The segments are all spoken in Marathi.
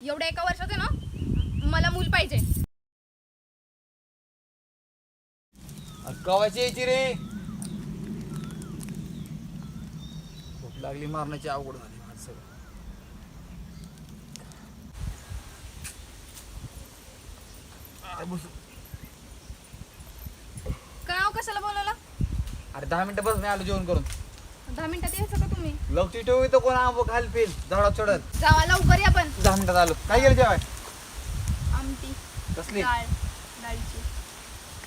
एवढ्या एका वर्षात आहे ना मला मूल पाहिजे. कवाची यायची रे? भूक लागली मारण्याची अवघड झाली काय हो कशाला बोलवलं? अरे दहा मिनिटं बस मी आलो जेवण करून. दहा मिनिटात यायचं का तुम्ही? लवची ठेव इथं कोण आंबो खाल पेल झाडात चढत. जावा लवकर या पण. दहा मिनिटात आलो काय गेलं जेवाय? आमटी कसली? डाळ डाळीची.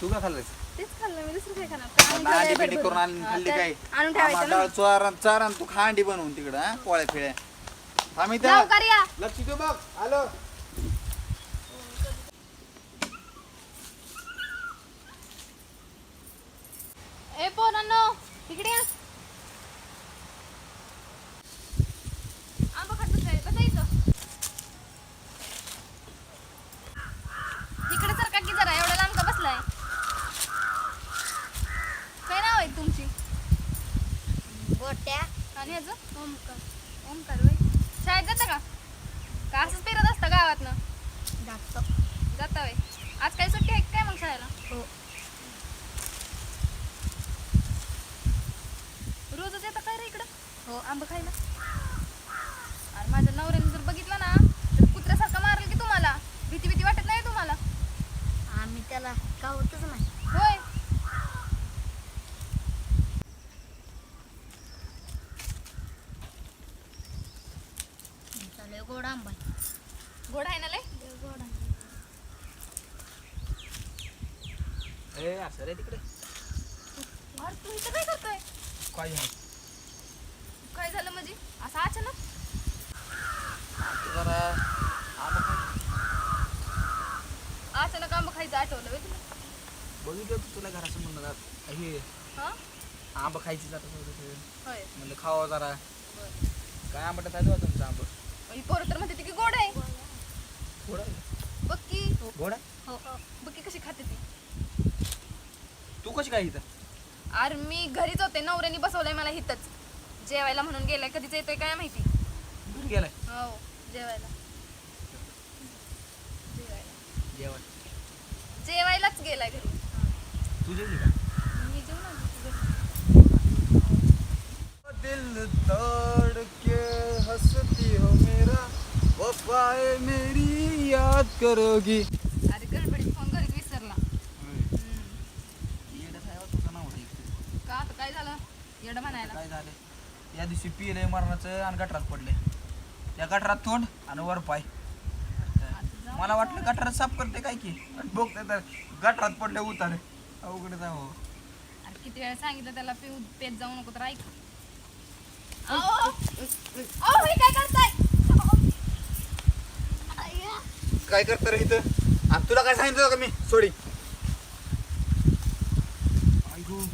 तू काय खाल्लंस तेच खाल्लं मी दुसरं काय खाणार? काय आणून अंडी ठेवलंय पेटी भरभरून? करून आणली हा, खाल्ली तर काय? आणून ठेवायचं आम्हाला ना डाळ चारण चारण तू खांडी बनवून तिकडं हा पोळ्या फिळ्या आम्ही लवकर या. लक्ष तू बघ. आलो ए पोरांनो इकडे या आंबा खात बसलाय कसं इथं इकडे सरका की जरा एवढा लांब का बसलाय काय नाव आहे तुमची गोट्या ह्याचं ओमकार ओमकार शाळेत जाता का? का असंच फिरत असतं गावातनं? जातो. जाता वय आज काय सुट्टी आहे काय मग शाळेला? हो. रोजच येतं काय रे इकडं? हो आंबा खायला. आणि माझ्या नवऱ्याने जर बघितलं ना तर कुत्र्यासारखं मारेल की तुम्हाला. भीती भीती वाटत नाही तुम्हाला? आम्ही त्याला कावतच नाही. होय चालू गोड आंबा गोड आहे ना लय गोड ए असं रे तिकडे. अरे तू इथं काय करतोय? काय झालं? काय झालं म्हणजे? असं अचानक? तू जरा आंबा खाय. अचानक आंबा खायचं आठवलं व्हय तुला. बघितलं होतं तुला घरासमोर हे हा? आंबा खायची जात होय. म्हणलं खावा जरा. बरं. काय आंबट आहे तुमचं आंबा? ही पोरं तर म्हणते ती की गोड आहे. गोड आहे? बघ की. गोड आहे? हो बघ की कशी खाते ती. तू कशी काय इथं? अरे मी घरीच होते. नवऱ्याने बसवलंय मला इथंच. जेवायला म्हणून गेलाय. कधीच येतोय काय माहिती? घरी गेलाय? हो जेवायला. जेवायला. जेवण. जेवायलाच गेलाय घरी. तू जेवली का? मी जेवून आले तुझं. दिल तोड़ के हंसती हो मेरा। वफाए मेरी याद करोगी अरे गडबडीत फोन घरीच विसरला हम्म. का आता काय झालं? येडं म्हणायला. काय झालं? या दिवशी पिले मरणाचं आणि गटरात पडले. त्या गटरात तोंड आणि वर पाय. मला वाटलं गटरात साफ करते काय की? आणि बघते तर गटरात पडले उतारे. अवघड जावं. अरे किती वेळा सांगितलं त्याला पिऊ पेत जाऊ नको तर ऐक. अहो, अहो, हे काय करताय? काय करतं रे इथं? आणि तुला काय सांगितलं होतं का मी? सोडी.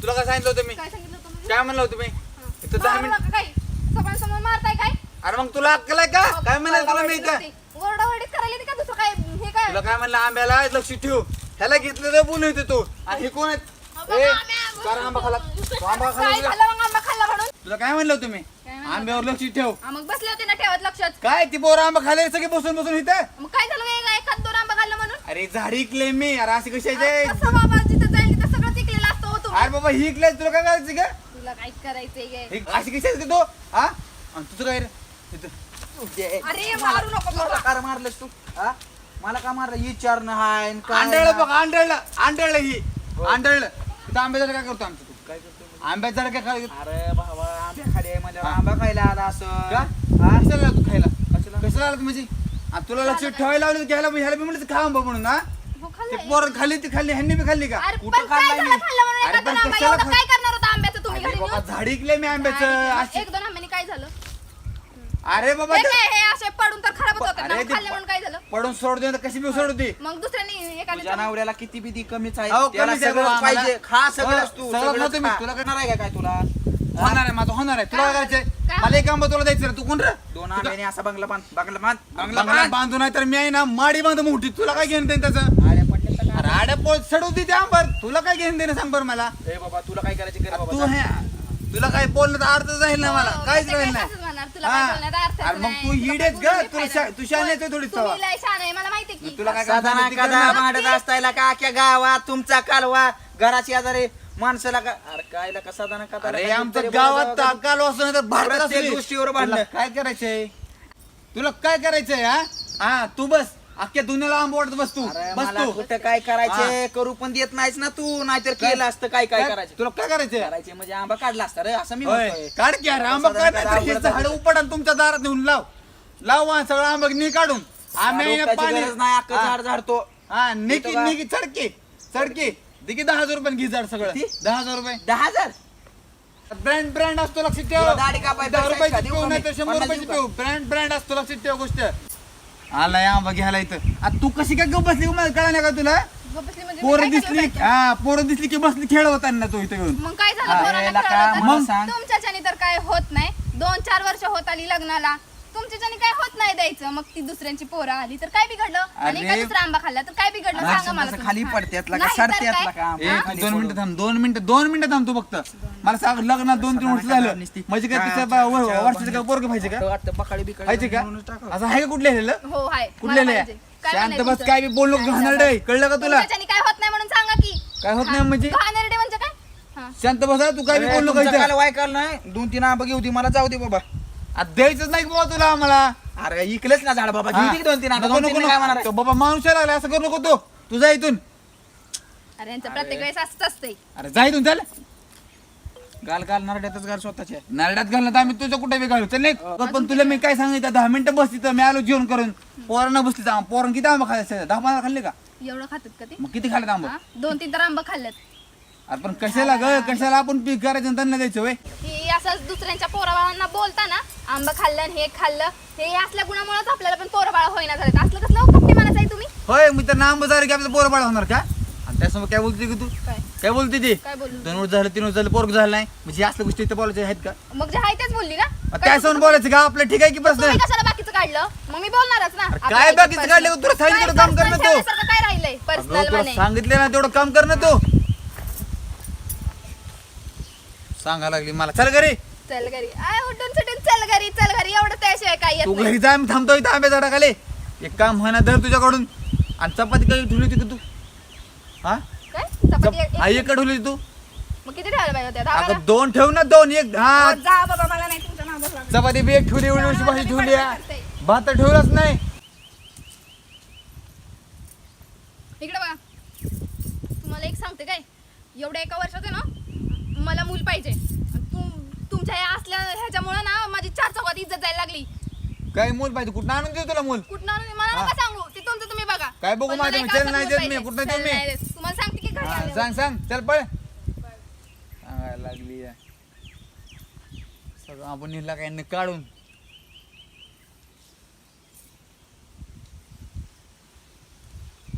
तुला काय सांगितलं होतं मी? काय सांगितलं होतं म्हणजे? काय म्हणलं होतं मी? इथं दहा मारू मिनिट नका मारताय काय? अरे मग तुला अक्कल आहे का? काय म्हणाल तुला मी इथं? ओरडाओरडीत करायला येते का दुसरं काय? हे काय? तुला काय म्हणलं? आंब्याला लक्ष ठेव. ह्याला घेतलं तर बोलू येते तू. आणि हे कोण आहेत? ए कार आंबा खाला तू आंबा खाला काय तुला- झालं मग आंबा खाल्ला म्हणून. तुला काय म्हणलं होतं मी? काय म्हणलं आंब्यावर लक्ष ठेव. हा, मग बसले होते ना ठेवत लक्षात. काय? ती पोरं आंबा खाले सगळे बसून बसून इथं? मग काय झालं? एखाद दोन आंबा खाल्ला म्हणून? अरे झाडी इकले मी. अरे असे कशाचे कसं बाबा जिथं जाईल तिथं सगळं चिकलेलं असतं हो तुम्ही अरे बाबा ही इकले तुला काय करायचं का तुला काय करायचंय? हे अशी कशाचे तू? हा? आणि तुझं काय रे? इथं. अरे मारू नको. का मारलंस तू? हा? मला का मारलं? विचारणं हाय आंधळ बघ आंधळलं. आंधळलं ही. आंधळलं. इथं आंब्याचं काय करतो आमचं तू काय करतो आंब्याचं काय काय अरे बाबा आंब्या खाली आहे म्हणजे आंबा खायला आला असं. का? हा? कशाला आला तू खायला? कशाला? कशाला आला तू म्हणजे? आ, तुला लक्ष ठेवायला लावलं घ्यायला ह्याला मी म्हणलं खा आंबा म्हणून हा हो, ते. पोर खाल्ली ती खाल्ली ह्यांनी बी खाल्ली का अरे कुठं पण काय खाल्लाय झालं मी? खाल्लं म्हणून अरे एखाद पण दोन आंबा कशाला एवढं खा- काय करणार होता आंब्याचं तुम्ही अरे घरी बाबा नेऊन? झाडी इकले मी आंब्याचं अशी एक दोन आंब्याने काय झालं अरे बाबा हे ते- काय हे असे पडून तर खराबच होतात ना अरे मग ते खाल्ले म्हणून काय झालं पडून सोड दे कशी बी सोड दे मग दुसऱ्यानी तुझ्या नवऱ्याला किती बिधी कमीच आहे अहो, त्याला कमीच आहे सगळंच बाबा, पाहिजे. खा सगळंच हो, तू सगळं सगळंच खातो मी. खा. तुला करणार आहे का काय तुला होणार आहे माझं होणार आहे तुला काय करायचंय काय? मला एक आंबा तुला द्यायचं रे. तू कोण रे दोन आंब्याने असा बंगला बांध बंगला बांध बंगला बांधून आहे तर मी आहे ना माडी बांध मोठी तुला काय घेणं देणं त्याचं तर आड्या पोळ सडू दे त्या आंबर तुला काय घेणं देणं सांग बरं मला ए बाबा तुला काय करायचे कर तू बाबा हे तुला काय बोलणं तर अर्थ जाईल ना मला हो, काहीच राहील नाही म्हणणार. तुला काय हा. बोलण्यात अर्थ अरे मग नाही. तू तुला हिडेच काय ग बोलून तुला शा- तू नाही. थोडी तुम्ही लय शहाणे आहे, मला माहिती की तुला काय कदा ना. असतायला का अख्ख्या गावात तुमचा कालवा घराची आजारी माणसाला का अरे काय का सदा ना कदा अरे आमच्या गावात काल असं तर भारतात प्रत्येक. गोष्टीवर भांडणं. तुला काय करायचंय तुला काय करायचंय हा हा तू बस अख्ख्या दुनियाला आंब वाटत बस तू. अरे बस मला तू. कुठं काय करायचे? करू पण देत नाहीस ना तू नाहीतर केलं असतं काय काय करायचं? तुला काय करायचंय? करायचे म्हणजे आंबा काढला असता रे असं मी. म्हणतोय. काढ की अरे आंबा काढ हे झाड उपट आणि तुमच्या दारात नेऊन लाव. लाव हा सगळं आंबा नी काढून. आम्ही रोपाची पाणी गरज नाही अख्खं हा. झाड झाडतो. हा निकी इथं निकी चढकी चढकी दिकी दहा हजार रुपये घे झाड सगळं. किती? दहा हजार रुपये. दहा हजार? ब्रँड ब्रँड असतो लक्षात तुला ठेव. दाढी कापायची दहा पैसे रुपयाची का? देऊ पिऊ का नाही? तर शंभर पन्नास रुपयाची देऊ पिऊ. ब्रँड ब्रँड असतो लक्षात ठेव गोष्ट. आला या आंबा घ्यायला इथं आता तू कशी काय गप बसली मला कळा नाही का तुला बसली म्हणजे मी पोरं काय दिसली पाहिजे? हा पोरं दिसली की बसली खेळ होताना तू इथं घेऊन मग काय झालं? खेळवलं तर? मला सांग. तुमच्याच्याने तर काय होत नाही दोन चार वर्ष होत आली लग्नाला तुमच्याच्याने काय होत नाही द्यायचं मग ती दुसऱ्यांची पोरं आली तर काय बिघडलं आणि अरे. एका दुसरा आंबा खाल्ला तर काय बिघडलं सांगा मला तुम्ही. खाली. पडत्यात लका, नाही तर सरत्यात काय? लका आंबा. एक दोन मिनिटं थांब दोन मिनिटं दोन मिनिटं थांब तू फक्त मला सांग लग्नात दोन तीन वर्ष झालं म्हणजे काय तिचं बा- व- वर्षाचं काय पोरग पाहिजे का वाटतं बकाळी बिकाळी पाहिजे का म्हणूनच टाकावं. असं आहे का कुठल्या लिहिलेलं हो हाय कुठल्या लिहिलं. काय शांत बस? काय बी बोललो घाणेरडे आहे. कळलं का तुला तुमच्याच्याने काय होत नाही म्हणून सांगा की काय होत नाही. म्हणजे घाणेरडे म्हणजे काय हा. शांत बसा तू काय बी बोललो तुमचं का काल वायकाल नाही दोन तीन आंबा घेऊ दे मला जाऊ दे बाबा द्यायचंच नाही बाबा तुला आम्हाला. अरे इकलंच ना झाड बाबा. हा. घेऊ दे की दोन तीन आंबा नको, दोन नको, तीन. काय म्हणणार तो बाबा माणूस लागला असं करू नको तो. तू जा इथून. अरे यांचं प्रत्येक वेळेस असंच असतंय. अरे जा इथून चल. गाल गाल नरड्यातच गाल स्वतःच्या नारडात घालणं तर आम्ही तुझं कुठे बी घालू चल नाही पण तुला मी काय सांगितलं दहा मिनिटं बस तिथं मी आलो जेवण करून. पोरांना बसली तर पोरण किती आंबा खायचं दहा पंधरा खाल्ले का? एवढं खातात का ते? मग किती खाल्ले आंबा? दोन तीन तर आंबा खाल्ल्यात अरे पण कशाला ग? कशाला आपण पीक करायचं आणि त्यांना द्यायचं वय? की असं दुसऱ्यांच्या पोराबाळांना बोलताना आंबा खाल्लं आणि हे खाल्लं हे असल्या गुणामुळेच आपल्याला पण पोरबाळ होईना झालं असलं कसलं कपटी मानायचं आहे तुम्ही? होय मी तर नाम बजार की आपलं पोरं बाळ होणार का? आणि त्यासमोर काय बोलते की तू? काय? काय बोलते ती? काय बोलू दोन वर्ष झालं तीन वर्ष झालं पोरग झालं नाही. म्हणजे असल्या गोष्टी इथं बोलायच्या आहेत का? मग जे आहे तेच बोलली ना मग काय समोर बोलायचं का? आपलं ठीक आहे की प्रश्न? तुम्ही कशाला बाकीचं काढलं? मग मी बोलणारच ना. आपलं काय बाकीचं काढलं? तुला सांगितलं काम कर ना personal तू. ठेवण्यासारखं काय राहिलंय? अगं, पर्सनल तुला म्हणे. सांगितलं ना तेवढं काम कर ना तू. सांगा लागली. मला चल घरी. चल घरी. आय उठून सुटून चल घरी चल घरी. एवढं त्याशिवाय काय येत तू नाही. घरी जा मी थांबतो इथं आंब्या झाडाखाली. एक काम म्हणा धर तुझ्याकडून. आणि चपाती कधी ठेवली होती का तू? हा? काय? चपाती एक- आई एक ठेवली होती तू? मग किती ठेवायला पाहिजे होत्या? दहा अगं बारा? दोन ठेव ना दोन. एक हा. अहो, जा बाबा मला नाही तुमच्या नादात लागत. चपाती बी एक ठेवली एवढी वर्षी भाजी ठेवली आहे. भात तर ठेवलाच नाही. इकडे बघा. तुम्हाला एक सांगते काय? एवढ्या एका वर्षात आहे ना मला मूल पाहिजे. आणि तुम तुमच्या या असल्या ह्याच्यामुळं ना माझी चार चौकात इज्जत जायला लागली. काय मूल पाहिजे? कुठं आणून देऊ तुला मूल? कुठं आणून- मला नका सांगू. ते तुमचं तुम्ही बघा. काय बघू पण मला माझ्या एक चल असं नाही मूल देत पाहिजे. मी, कुठं चल मी? नाही देत. तुम्हाला सांगते की घरी हा, आल्यावर. सांग सांग. चल पळ. सांगायला लागली आहे. सगळं आपण नेला काय काढून